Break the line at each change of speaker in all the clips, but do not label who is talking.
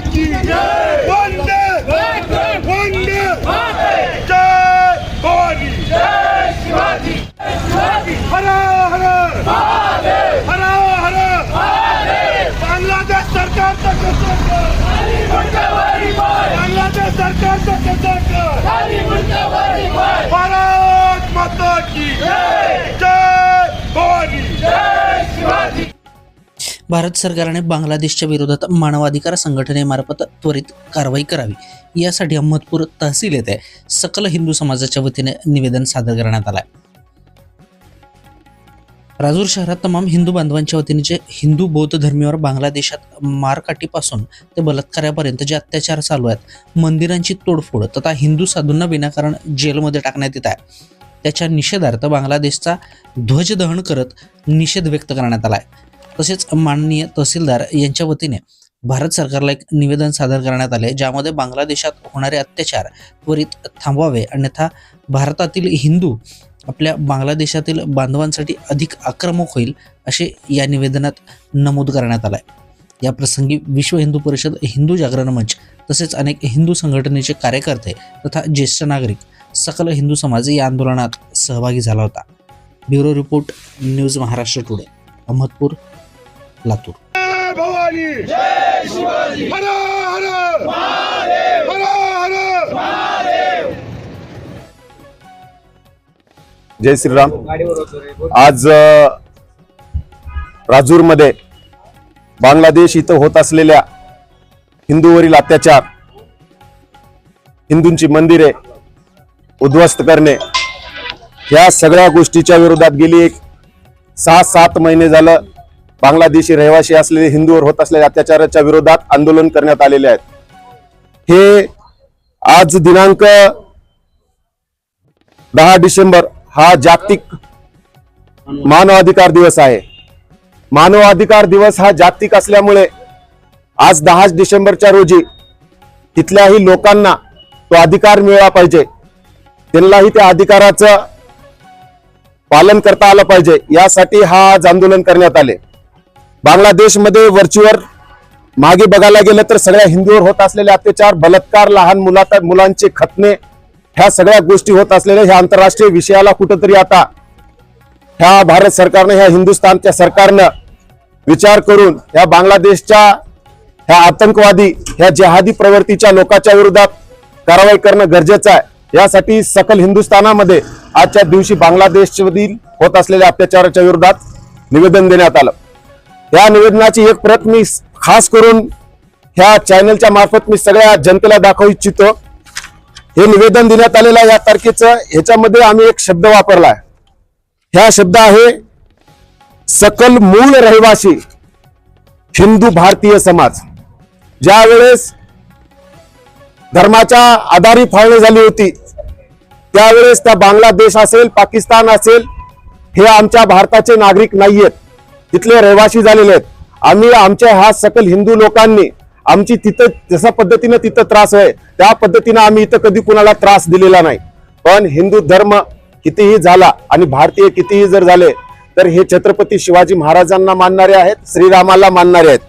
की वंदे। वंदे। जय भवानी। हर हर। हर हर। बांगलादेश सरकारचं कसं कर बांगलादेश सरकारचं कसं भारत माता की
भारत सरकारने बांगलादेशच्या विरोधात मानवाधिकार संघटनेमार्फत त्वरित कारवाई करावी. यासाठी अहमदपूर तहसील येथे सकल हिंदू समाजाच्या वतीने निवेदन सादर करण्यात आलं राजूर शहरात तमाम हिंदू बांधवांच्या वतीने जे हिंदू बौद्ध धर्मीवर बांगलादेशात मारकाटीपासून ते बलात्कारापर्यंत जे अत्याचार चालू आहेत मंदिरांची तोडफोड तथा हिंदू साधूंना विनाकारण जेलमध्ये टाकण्यात येत आहे त्याच्या निषेधार्थ बांगलादेशचा ध्वजदहन करत निषेध व्यक्त करण्यात आला आहे तसेच माननीय तहसीलदार यांच्या वतीने भारत सरकारला एक निवेदन सादर करण्यात आले ज्यामध्ये बांगलादेशात होणारे अत्याचार त्वरित थांबवावे. अन्यथा भारतातील हिंदू आपल्या बांगलादेशातील बांधवांसाठी अधिक आक्रमक होईल असे या निवेदनात नमूद करण्यात आलं आहे या प्रसंगी विश्व हिंदू परिषद हिंदू जागरण मंच तसेच अनेक हिंदू संघटनेचे कार्यकर्ते तथा ज्येष्ठ नागरिक सकल हिंदू समाज या आंदोलनात सहभागी झाला होता. Bureau report news Maharashtra today Ahmedpur. Latur.
जय भवानी. जय शिवाजी हर हर. हर हर.
जय श्रीराम. आज राजूरमध्ये बांगलादेश इथं होत असलेल्या हिंदूवरील अत्याचार हिंदूंची मंदिरे उद्ध्वस्त करणे या सगळ्या गोष्टीच्या विरोधात गेली एक सहा सात महिने झालं. बांगलादेशी रहिवासी असलेले हिंदूवर होत असलेल्या अत्याचाराच्या विरोधात आंदोलन करण्यात आलेले आहेत. हे आज दिनांक दहा डिसेंबर हा जागतिक मानवाधिकार दिवस आहे. मानवाधिकार दिवस हा जागतिक असल्यामुळे आज दहा डिसेंबरच्या रोजी तिथल्याही लोकांना तो अधिकार मिळाला पाहिजे. त्यांनाही त्या अधिकाराचं पालन करता आलं पाहिजे. यासाठी हा आज आंदोलन करण्यात आले. बांगलादेशमध्ये वरचीवर मागे बघायला गेलं तर सगळ्या हिंदूवर होत असलेले अत्याचार बलात्कार लहान मुला मुलांचे खतने ह्या सगळ्या गोष्टी होत असलेल्या ह्या आंतरराष्ट्रीय विषयाला कुठंतरी आता ह्या भारत सरकारनं ह्या हिंदुस्थानच्या सरकारनं विचार करून ह्या बांगलादेशच्या ह्या आतंकवादी ह्या जिहादी प्रवृत्तीच्या लोकांच्या विरोधात कारवाई करणं गरजेचं आहे. यासाठी सकल हिंदुस्थानामध्ये आजच्या दिवशी बांगलादेशमधील होत असलेल्या अत्याचाराच्या विरोधात निवेदन देण्यात आलं. या निवेदनाची एक प्रत मी खास करून ह्या चॅनलच्या मार्फत मी सगळ्या जनतेला दाखवू इच्छितो. हे निवेदन देण्यात आलेलं या तारखेचं. ह्याच्यामध्ये आम्ही एक शब्द वापरलाय ह्या शब्द आहे सकल मूळ रहिवासी हिंदू भारतीय समाज. ज्या वेळेस धर्माच्या आधारी फाळणी झाली होती त्यावेळेस त्या बांगलादेश असेल पाकिस्तान असेल हे आमच्या भारताचे नागरिक नाहीयेत. तिथले रहिवासी झालेले आहेत. आम्ही आमच्या ह्या सकल हिंदू लोकांनी आमची तिथं जशा पद्धतीनं तिथं त्रास आहे त्या पद्धतीनं आम्ही इथं कधी कुणाला त्रास दिलेला नाही. पण हिंदू धर्म कितीही झाला आणि भारतीय कितीही जर झाले तर हे छत्रपती शिवाजी महाराजांना मानणारे आहेत श्रीरामाला मानणारे आहेत.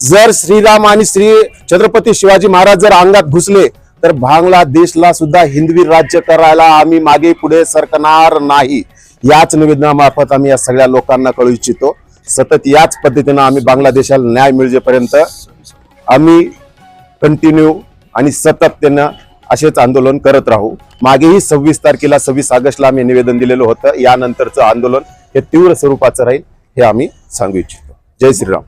जर श्रीराम आणि श्री छत्रपती शिवाजी महाराज जर अंगात घुसले तर बांगलादेशला सुद्धा हिंदवी राज्य करायला आम्ही मागे पुढे सरकणार नाही. याच निवेदनामार्फत आम्ही या सगळ्या लोकांना कळू इच्छितो. सतत याच पद्धतीनं आम्ही बांगलादेशाला न्याय मिळजेपर्यंत आम्ही कंटिन्यू आणि सातत्यानं असेच आंदोलन करत राहू. मागेही सव्वीस तारखेला सव्वीस ऑगस्टला आम्ही निवेदन दिलेलं होतं. यानंतरचं आंदोलन हे तीव्र स्वरूपाचं राहील हे आम्ही सांगू इच्छितो. जय श्रीराम.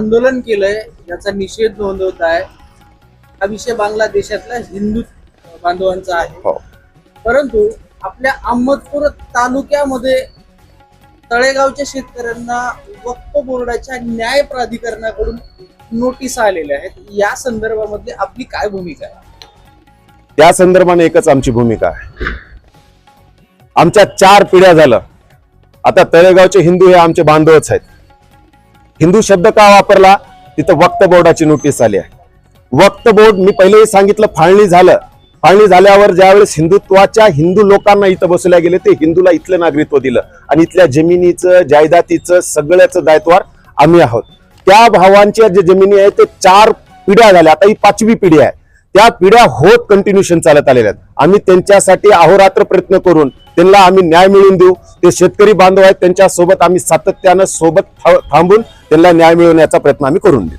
आंदोलन केलंय याचा निषेध नोंदवत आहे. हा विषय बांगलादेशातल्या हिंदू बांधवांचा आहे.
हो.
परंतु आपल्या अहमदपूर तालुक्यामध्ये तळेगावच्या शेतकऱ्यांना वक्फ बोर्डाच्या न्याय प्राधिकरणाकडून नोटीस आलेल्या आहेत. या संदर्भामध्ये आपली काय भूमिका आहे?
त्या संदर्भाने एकच आमची भूमिका आहे. आमच्या चार पिढ्या झालं. आता तळेगावचे हिंदू हे आमचे बांधवच आहेत. हिंदू शब्द का वापरला? तिथं वक्त बोर्डाची नोटीस आली आहे. वक्त बोर्ड मी पहिलेही सांगितलं फाळणी झालं. फाळणी झाल्यावर ज्यावेळेस हिंदुत्वाच्या हिंदू लोकांना इथं बसवल्या गेले ते हिंदूला इथलं नागरिकत्व दिलं. आणि इथल्या जमिनीचं जायदातीचं सगळ्याचं दायित्वार आम्ही आहोत. त्या भावांच्या जे जमिनी आहेत ते चार पिढ्या झाल्या. आता ही पाचवी पिढी आहे. त्या पिढ्या होत कंटिन्युशन चालत आलेल्या आहेत. आम्ही त्यांच्यासाठी अहोरात्र प्रयत्न करून त्यांना आम्ही न्याय मिळवून देऊ. ते शेतकरी बांधव आहेत त्यांच्यासोबत आम्ही सातत्यानं सोबत था- थांबून त्यांना न्याय मिळवण्याचा प्रयत्न आम्ही करून देऊ.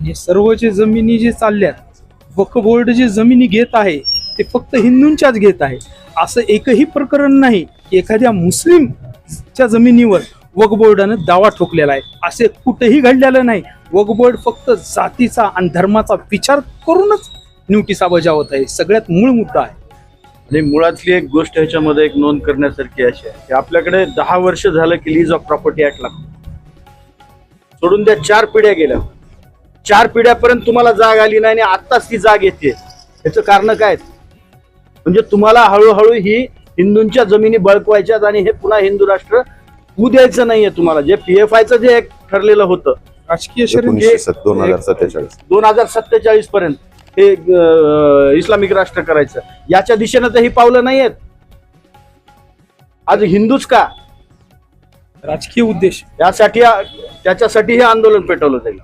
हे सर्व जे जमिनी जे चालल्यात वक्फ बोर्ड जे जमिनी घेत आहे ते फक्त हिंदूंच्याच घेत आहे. असं एकही प्रकरण नाही की एखाद्या मुस्लिमच्या जमिनीवर वक्फ बोर्डानं दावा ठोकलेला आहे. असे कुठेही घडलेलं नाही. वक्फ बोर्ड फक्त जातीचा आणि धर्माचा विचार करूनच नोटिसा बजावत आहे. सगळ्यात मूळ मुद्दा आहे.
आणि मुळातली एक गोष्ट ह्याच्यामध्ये एक नोंद करण्यासारखी अशी आहे की आपल्याकडे दहा वर्ष झालं की लीज ऑफ प्रॉपर्टी ऍक्ट लागतो. सोडून द्या चार पिढ्या गेल्या. चार पिढ्यापर्यंत तुम्हाला जाग आली नाही आणि आत्ताच ती जाग येते. याचं कारण काय? म्हणजे तुम्हाला हळूहळू ही हिंदूंच्या जमिनी बळकवायच्यात आणि हे पुन्हा हिंदू राष्ट्र होऊ द्यायचं नाहीये तुम्हाला. जे पी एफ आयचं जे एक ठरलेलं होतं.
राजकीय
दोन हजार सत्तेचाळीस.
दोन हजार सत्तेचाळीस पर्यंत हे इस्लामिक राष्ट्र करायचं. याच्या दिशेनं तर ही पावलं नाहीयेत. आज हिंदूच का?
राजकीय उद्देश.
यासाठी त्याच्यासाठी हे आंदोलन पेटवलं जाईल.